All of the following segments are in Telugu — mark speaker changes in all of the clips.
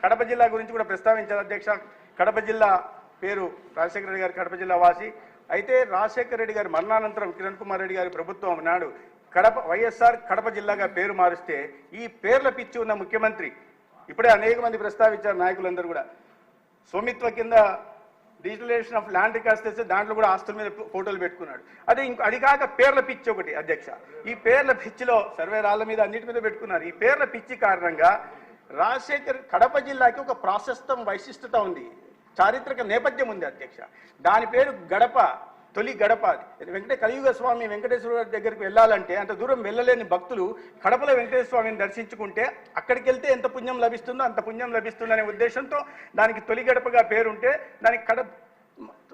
Speaker 1: కడప జిల్లా గురించి కూడా ప్రస్తావించారు అధ్యక్ష. కడప జిల్లా పేరు రాజశేఖర రెడ్డి గారి కడప జిల్లా వాసి. అయితే రాజశేఖర రెడ్డి గారి మరణానంతరం కిరణ్ కుమార్ రెడ్డి గారి ప్రభుత్వం నాడు కడప వైఎస్ఆర్ కడప జిల్లాగా పేరు మారుస్తే ఈ పేర్ల పిచ్చి ఉన్న ముఖ్యమంత్రి ఇప్పుడే అనేక మంది ప్రస్తావించారు నాయకులందరూ కూడా. స్వమిత్వ కింద డిజిటలైజేషన్ ఆఫ్ ల్యాండ్ రికార్డ్స్ తెస్తే దాంట్లో కూడా ఆస్తుల మీద ఫోటోలు పెట్టుకున్నాడు. అదే ఇంకో అది కాక పేర్ల పిచ్చి ఒకటి అధ్యక్ష. ఈ పేర్ల పిచ్చిలో సర్వే రాళ్ళ మీద అన్నిటి మీద పెట్టుకున్నారు. ఈ పేర్ల పిచ్చి కారణంగా రాజశేఖర్ కడప జిల్లాకి ఒక ప్రాశస్తం వైశిష్టత ఉంది. చారిత్రక నేపథ్యం ఉంది అధ్యక్ష. దాని పేరు గడప తొలి గడప. అది వెంకట కలియుగ స్వామి వెంకటేశ్వర గారి దగ్గరికి వెళ్ళాలంటే అంత దూరం వెళ్ళలేని భక్తులు కడపలో వెంకటేశ్వర స్వామిని దర్శించుకుంటే అక్కడికి వెళ్తే ఎంత పుణ్యం లభిస్తుందో అంత పుణ్యం లభిస్తుందనే ఉద్దేశంతో దానికి తొలి గడపగా పేరుంటే దానికి కడప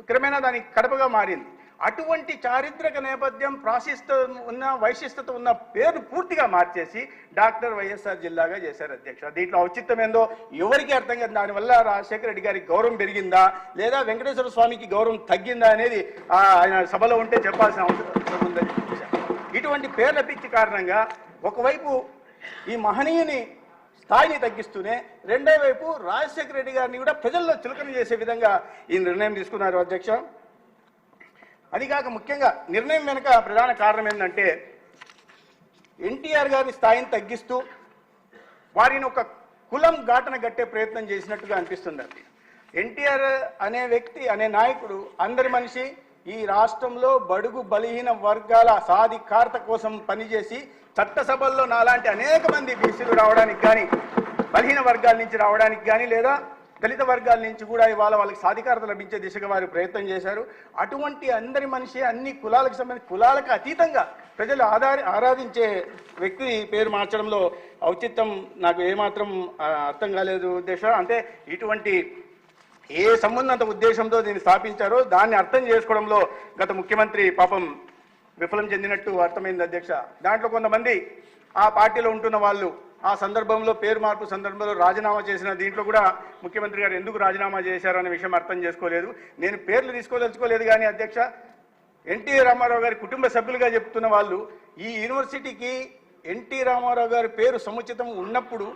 Speaker 1: క్రమేణా దానికి కడపగా మారింది. అటువంటి చారిత్రక నేపథ్యం ప్రాశిస్త ఉన్న వైశిష్టత ఉన్న పేరు పూర్తిగా మార్చేసి డాక్టర్ వైఎస్ఆర్ జిల్లాగా చేశారు అధ్యక్ష. దీంట్లో ఔచిత్యం ఏందో ఎవరికి అర్థం కాదు. దానివల్ల రాజశేఖర రెడ్డి గారికి గౌరవం పెరిగిందా? లేదా వెంకటేశ్వర స్వామికి గౌరవం తగ్గిందా అనేది ఆయన సభలో ఉంటే చెప్పాల్సిన అవసరం ఉందని ఇటువంటి పేర్ల పిచ్చి కారణంగా ఒకవైపు ఈ మహనీయుని స్థాయిని తగ్గిస్తూనే రెండో వైపు రాజశేఖర రెడ్డి గారిని కూడా ప్రజల్లో చులకన చేసే విధంగా ఈ నిర్ణయం తీసుకున్నారు అధ్యక్ష. అది కాక ముఖ్యంగా నిర్ణయం వెనుక ప్రధాన కారణం ఏంటంటే ఎన్టీఆర్ గారి స్థాయిని తగ్గిస్తూ వారిని ఒక కులం ఘాటన గట్టే ప్రయత్నం చేసినట్టుగా అనిపిస్తుంది ఎన్టీఆర్ అనే వ్యక్తి అనే నాయకుడు అందరి మనిషి ఈ రాష్ట్రంలో బడుగు బలహీన వర్గాల సాధికారత కోసం పనిచేసి చట్టసభల్లో నాలాంటి అనేక మంది బీసీలు రావడానికి కానీ బలహీన వర్గాల నుంచి రావడానికి కానీ లేదా దళిత వర్గాల నుంచి కూడా ఇవాళ వాళ్ళకి సాధికారత లభించే దిశగా వారు ప్రయత్నం చేశారు. అటువంటి అందరి మనిషి అన్ని కులాలకు సంబంధించి కులాలకు అతీతంగా ప్రజలు ఆధారి ఆరాధించే వ్యక్తి పేరు మార్చడంలో ఔచిత్యం నాకు ఏమాత్రం అర్థం కాలేదు ఉద్దేశం అంటే ఇటువంటి ఏ సంబంధంత ఉద్దేశంతో దీన్ని స్థాపించారో దాన్ని అర్థం చేసుకోవడంలో గత ముఖ్యమంత్రి పాపం విఫలం చెందినట్టు అర్థమైంది అధ్యక్ష. దాంట్లో కొంతమంది ఆ పార్టీలో ఉంటున్న వాళ్ళు ఆ సందర్భంలో పేరు మార్పు సందర్భంలో రాజీనామా చేసిన దీంట్లో కూడా ముఖ్యమంత్రి గారు ఎందుకు రాజీనామా చేశారనే విషయం అర్థం చేసుకోలేదు. నేను పేర్లు తీసుకోదలుచుకోలేదు కానీ అధ్యక్ష ఎన్టీ రామారావు గారి కుటుంబ సభ్యులుగా చెప్తున్న వాళ్ళు ఈ యూనివర్సిటీకి ఎన్టీ రామారావు గారి పేరు సముచితం ఉన్నప్పుడు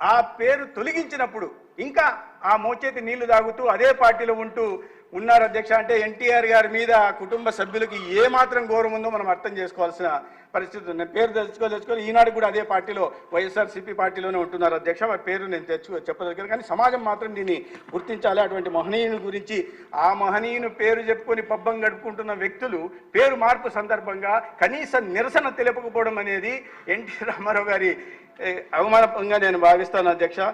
Speaker 1: ఆ పేరు తొలగించినప్పుడు ఇంకా ఆ మోచేతి నీళ్ళు తాగుతూ అదే పార్టీలో ఉంటూ ఉన్నారు అధ్యక్ష. అంటే ఎన్టీఆర్ గారి మీద కుటుంబ సభ్యులకి ఏ మాత్రం గౌరవం ఉందో మనం అర్థం చేసుకోవాల్సిన పరిస్థితి ఉంది. పేరు తెచ్చుకో తెచ్చుకొని ఈనాడు కూడా అదే పార్టీలో వైఎస్ఆర్సీపీ పార్టీలోనే ఉంటున్నారు అధ్యక్ష. వారి పేరు నేను తెచ్చుకో చెప్పదగ్గర కానీ సమాజం మాత్రం దీన్ని గుర్తించాలి. అటువంటి మహనీయుని గురించి ఆ మహనీయుని పేరు చెప్పుకొని పబ్బం గడుపుకుంటున్న వ్యక్తులు పేరు మార్పు సందర్భంగా కనీస నిరసన తెలుపకపోవడం అనేది ఎన్టీ రామారావు గారి అవమానంగా నేను భావిస్తాను అధ్యక్ష.